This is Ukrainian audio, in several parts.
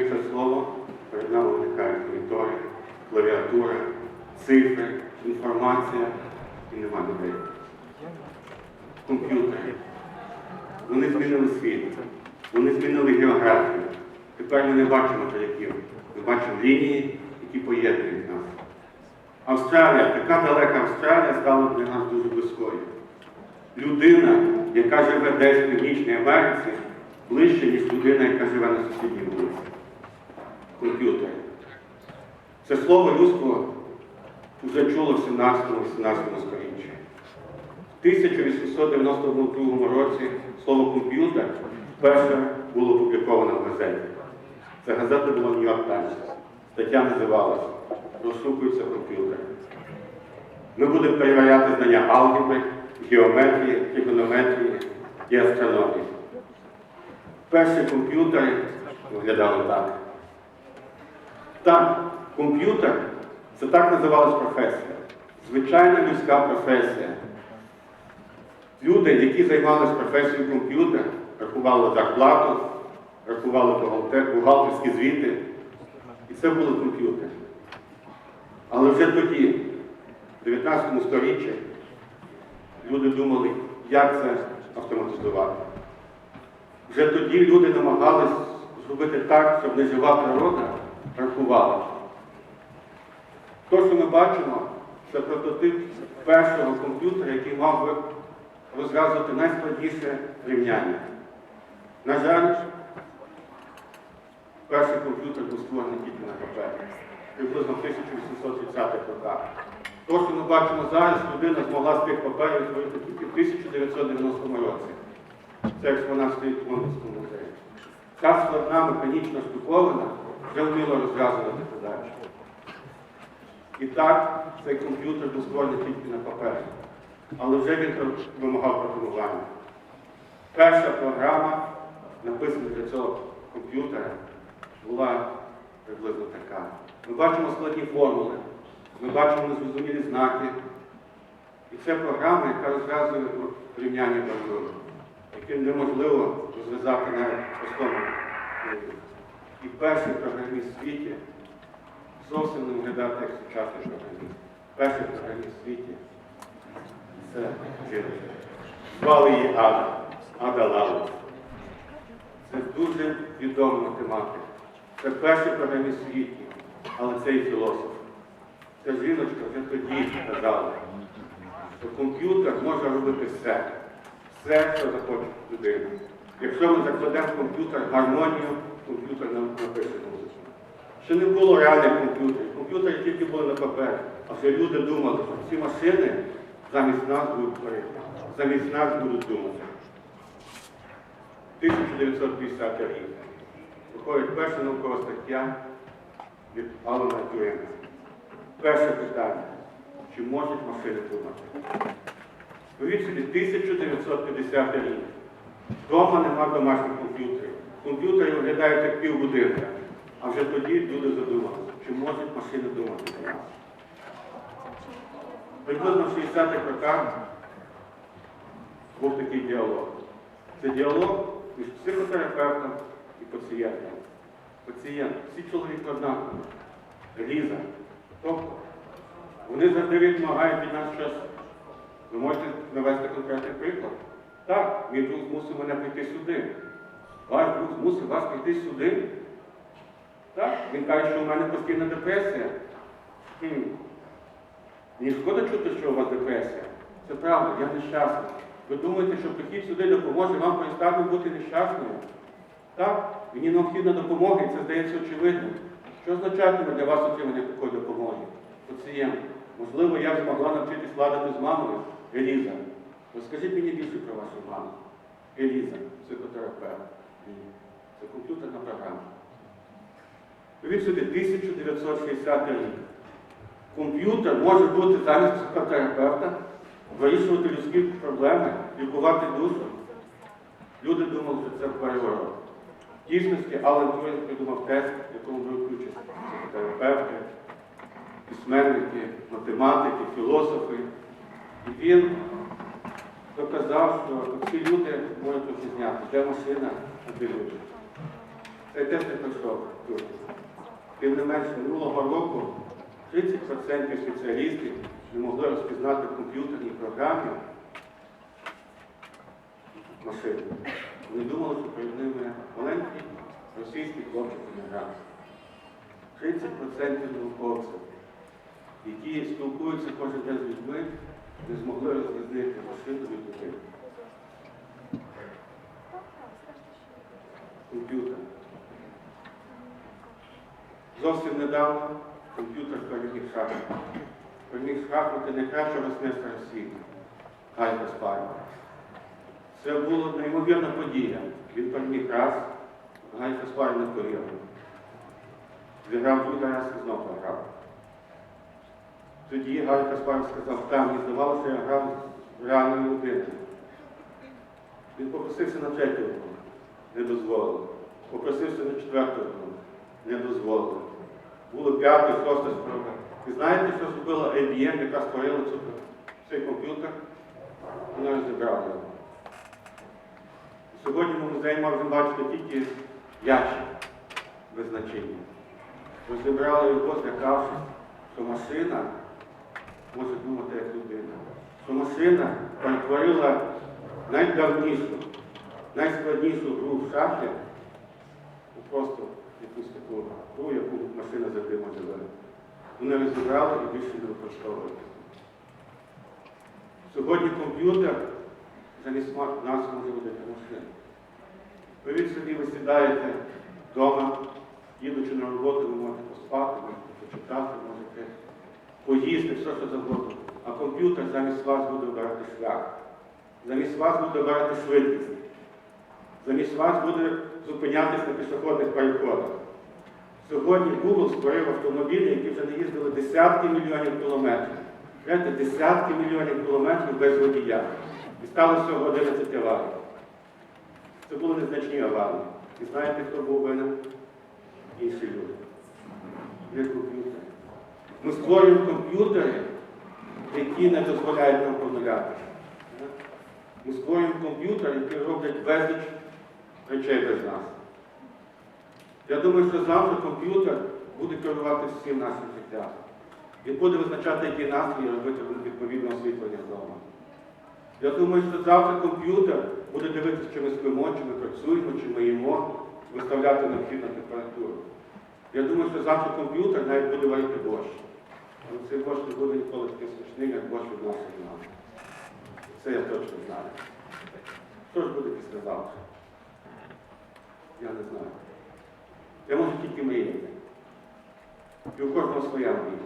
це слово, перед нами виникають монітори, клавіатура, цифри, інформація і нема людей. Комп'ютери. Вони змінили світ, вони змінили географію. Тепер ми не бачимо материків, ми бачимо лінії, які поєднують нас. Австралія, така далека Австралія стала для нас дуже близькою. Людина, яка живе десь в Північній Америці, ближче, ніж людина, яка живе на сусідній вулиці. Комп'ютер. Це слово людство вже чуло в 17-18 столітті. В 1892 році слово комп'ютер вперше було опубліковано в газеті. Це газета була Нью-Йорк Таймс. Стаття називалася Розшукується комп'ютер. Ми будемо перевіряти знання алгебри, геометрії, тригонометрії і астрономії. Перші комп'ютери виглядали так. Так, комп'ютер це так називалась професія. Звичайна людська професія. Люди, які займалися професією комп'ютер, рахували зарплату, рахували бухгалтерські звіти. І це були комп'ютери. Але вже тоді, в 19 сторіччі, люди думали, як це автоматизувати. Вже тоді люди намагались зробити так, щоб нежива природа рахувала. То, що ми бачимо, це прототип першого комп'ютера, який мав би розв'язувати найскладніше рівняння. На жаль, перший комп'ютер був створений тільки на папері, приблизно в 1830-х роках. То, що ми бачимо зараз, людина змогла з тих паперів створити тільки в 1990 році. Це експонат стоїть в Лондонському музеї. Ця складна механічна штуковина вміла розв'язувати задачі. І так, цей комп'ютер був створений тільки на папері. Але вже він вимагав програмування. Перша програма, написана для цього комп'ютера, була приблизно така. Ми бачимо складні формули, ми бачимо незрозумілі знаки. І це програма, яка розв'язує рівняння бар'юру, яке неможливо розв'язати навіть простому. І перший програміст в світі зовсім не виглядає як сучасний програміст. Перший програміст в світі це жінка. Звали її Ада, Ада Лаус. Це дуже відомий математик. Це перший програміст в світі, але це і філософ. Ця жіночка вже тоді сказала, що комп'ютер може робити все, все, що захоче людина. Якщо ми закладемо в комп'ютер гармонію, комп'ютер нам напише музику. Ще не було реальних комп'ютерів. Комп'ютери тільки були на папері. А вже люди думали, що ці машини замість нас будуть творити, замість нас будуть думати. 1950 рік. Виходить перша наукова стаття від Алана Тюринга. Перше питання. Чи можуть машини думати? Уявіть 1950 рік. Дома нема домашніх комп'ютерів. Комп'ютери виглядають як півбудинка. А вже тоді люди задумалися, чи можуть машини думати за нас. Приблизно в 60-х роках був такий діалог. Це діалог між психотерапевтом і пацієнтом. Пацієнт, всі чоловіки однакові. Ліза. Тобто, вони завжди відмагають від нас щось. Ви можете навести конкретний приклад? Так, мій друг змусив мене прийти сюди. Ваш друг змусив вас прийти сюди. Так, він каже, що у мене постійна депресія. Хм. Мені шкода чути, що у вас депресія. Це правда, я нещасний. Ви думаєте, що прихід сюди допоможе вам перестати бути нещасною? Так, мені необхідна допомога, і це здається очевидним. Що означатиме для вас отримання такої допомоги? Пацієнт, можливо, я б змогла навчитись ладити з мамою Еліза. Розкажіть мені більше про вашу маму. Еліза, психотерапевт. Це комп'ютерна програма. Уявіть собі, 1960 рік. Комп'ютер може бути замість психотерапевта, вирішувати людські проблеми, лікувати душу. Люди думали, що це переворот. В дійсності Алан Тюрінг придумав тест, в якому беруть участь психотерапевти, письменники, математики, філософи. І він доказав, що ці люди можуть розрізняти, де машина, а. Це теж не тут. Тим не менш, минулого року 30% спеціалістів не могли розпізнати в комп'ютерній програмі. Вони думали, що перед ними маленький російський хлопчик емігрант. 30% науковців, які спілкуються кожен день з людьми, не змогли розрізнити машину від людини. Комп'ютер. Зовсім недавно комп'ютер переміг шахмати. Переміг шахмати найкращого мистецтва світу. Гай Каспаров. Це була неймовірна подія. Він переміг раз, Гай Каспаров не повірив. Зіграв другий раз і знову програв. Тоді Гай Каспаров сказав, там мені здавалося, я грав реальною людиною. Він попросився на третю руку, не дозволили. Попросився на четверту не дозволили. Було п'яте, шосте спроба. І знаєте, що зробила IBM, яка створила цей комп'ютер? Вона розібрала його. Сьогодні ми музеї можемо бачити тільки ящик без значення. Розібрали його, злякавшись, що машина може думати як людина. Що машина перетворила найдавнішу, найскладнішу гру в шахі у просто якусь таку гру, яку машина завжди може виграти. Вони розібрали і більше не використовують. Сьогодні комп'ютер замість нас може робити машину. Уявіть собі, ви сідаєте вдома, їдучи на роботу, ви можете поспати, можете почитати, можете поїсти, все, що завгодно. А комп'ютер замість вас буде обирати шлях. Замість вас буде обирати швидкість. Замість вас буде зупинятися на пішохідних переходах. Сьогодні Google створив автомобілі, які вже не їздили десятки мільйонів кілометрів. Знаєте, десятки мільйонів кілометрів без водія. І стало всього 11 аварій. Це були незначні аварії. І знаєте, хто був винен? Інші люди. Не комп'ютери. Ми створюємо комп'ютери, які не дозволяють нам помилятися. Ми створюємо комп'ютери, які роблять безліч речей без нас. Я думаю, що завтра комп'ютер буде керувати всім нашим життям. Він буде визначати, які настрої робити відповідне освітлення вдома. Я думаю, що завтра комп'ютер буде дивитися, чи ми спимо, чи ми працюємо, чи ми їмо, виставляти необхідну температуру. Я думаю, що завтра комп'ютер навіть буде варити борщ. Але цей борщ не буде ніколи таким смачним, як борщ від мами. Це я точно знаю. Що ж буде післязавтра? Я не знаю. Я можу тільки мріяти. І у кожного своя мрія.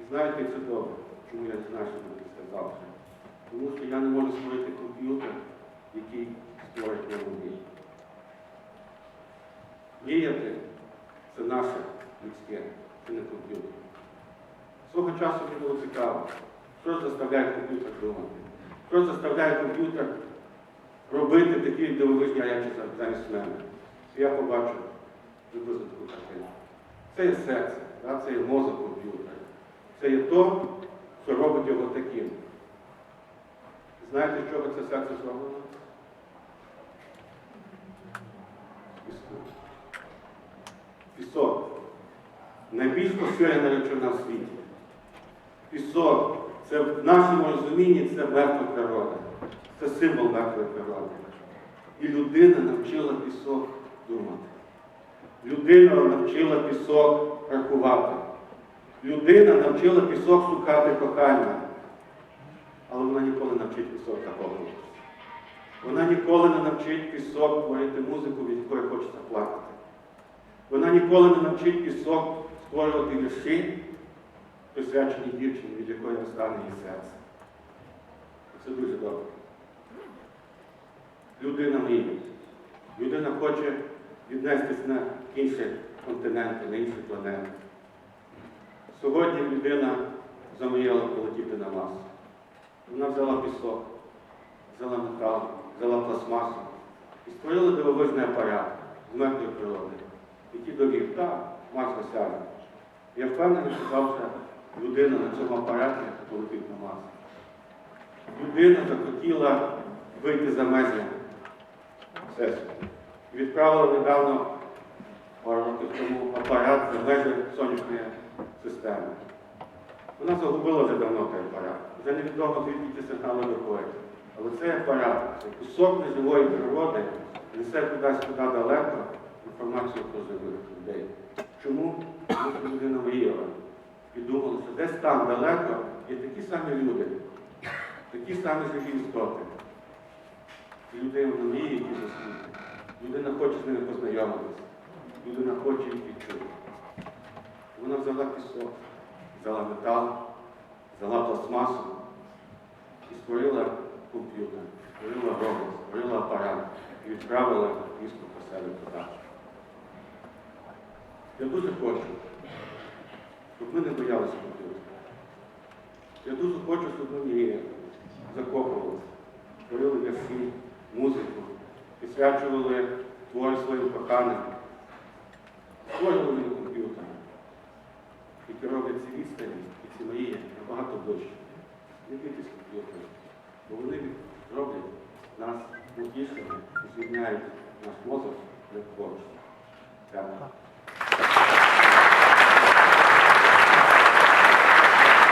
І знаєте, це добре, чому я не знаю, що буде післязавтра. Тому що я не можу створити комп'ютер, який створить мою мрію. Мріяти це наше людське, це не комп'ютер. Свого часу мені було цікаво, що заставляє комп'ютер думати, що заставляє комп'ютер робити такі дивовижні речі замість мене. Я побачив приблизно таку картину. Це є серце, да? це є мозок комп'ютера. Це є то, що робить його таким. Знаєте, з чого це серце зроблено? З піску. Пісок. Найбільш поширена речовина в світі. Пісок. Це в нашому розумінні це мертва природа. Це символ мертвої природи. І людина навчила пісок думати. Людина навчила пісок рахувати. Людина навчила пісок шукати кохання. Але вона ніколи не навчить пісок захоплюватися. Вона ніколи не навчить пісок творити музику, від якої хочеться плакати. Вона ніколи не навчить пісок створювати вірші, присвячені дівчині, від якої розтане її серце. Це дуже добре. Людина мріє. Людина хоче віднестись на інші континенти, на інші планети. Сьогодні людина замріяла полетіти на Марс. Вона взяла пісок, взяла метал, взяла пластмасу і створила дивовижний апарат з мертвої природи, який довів, так, Марс досягне. Я впевнений, що завтра людина на цьому апараті полетить на Марс. Людина захотіла вийти за межі Всесвіту. і відправили недавно пару років тому апарат за межі сонячної системи. Вона загубила вже давно той апарат. Вже невідомо, звідки ці сигнали виходять. Але цей апарат, цей кусок неживої природи, несе кудись туди далеко інформацію про живих людей. Чому? Тому що людина мріяла і думала, що десь там далеко є такі самі люди, такі самі живі істоти. І людина мріє, які заслужені. Людина хоче з ними познайомитися. Людина хоче їх відчути. Вона взяла пісок, взяла метал, взяла пластмасу і створила комп'ютер, створила робот, створила апарат і відправила місто по себе туди. Я дуже хочу, щоб ми не боялися комп'ютера. Я дуже хочу, щоб ми мріяли, закопувалися, створили вірші, музику, присвячували твори своїм коханим, створювали на комп'ютері, які роблять ці відстані і ці мрії набагато ближче. Не бійтесь комп'ютера, бо вони роблять нас мутішими звільняють наш мозок для творчості. Дякую.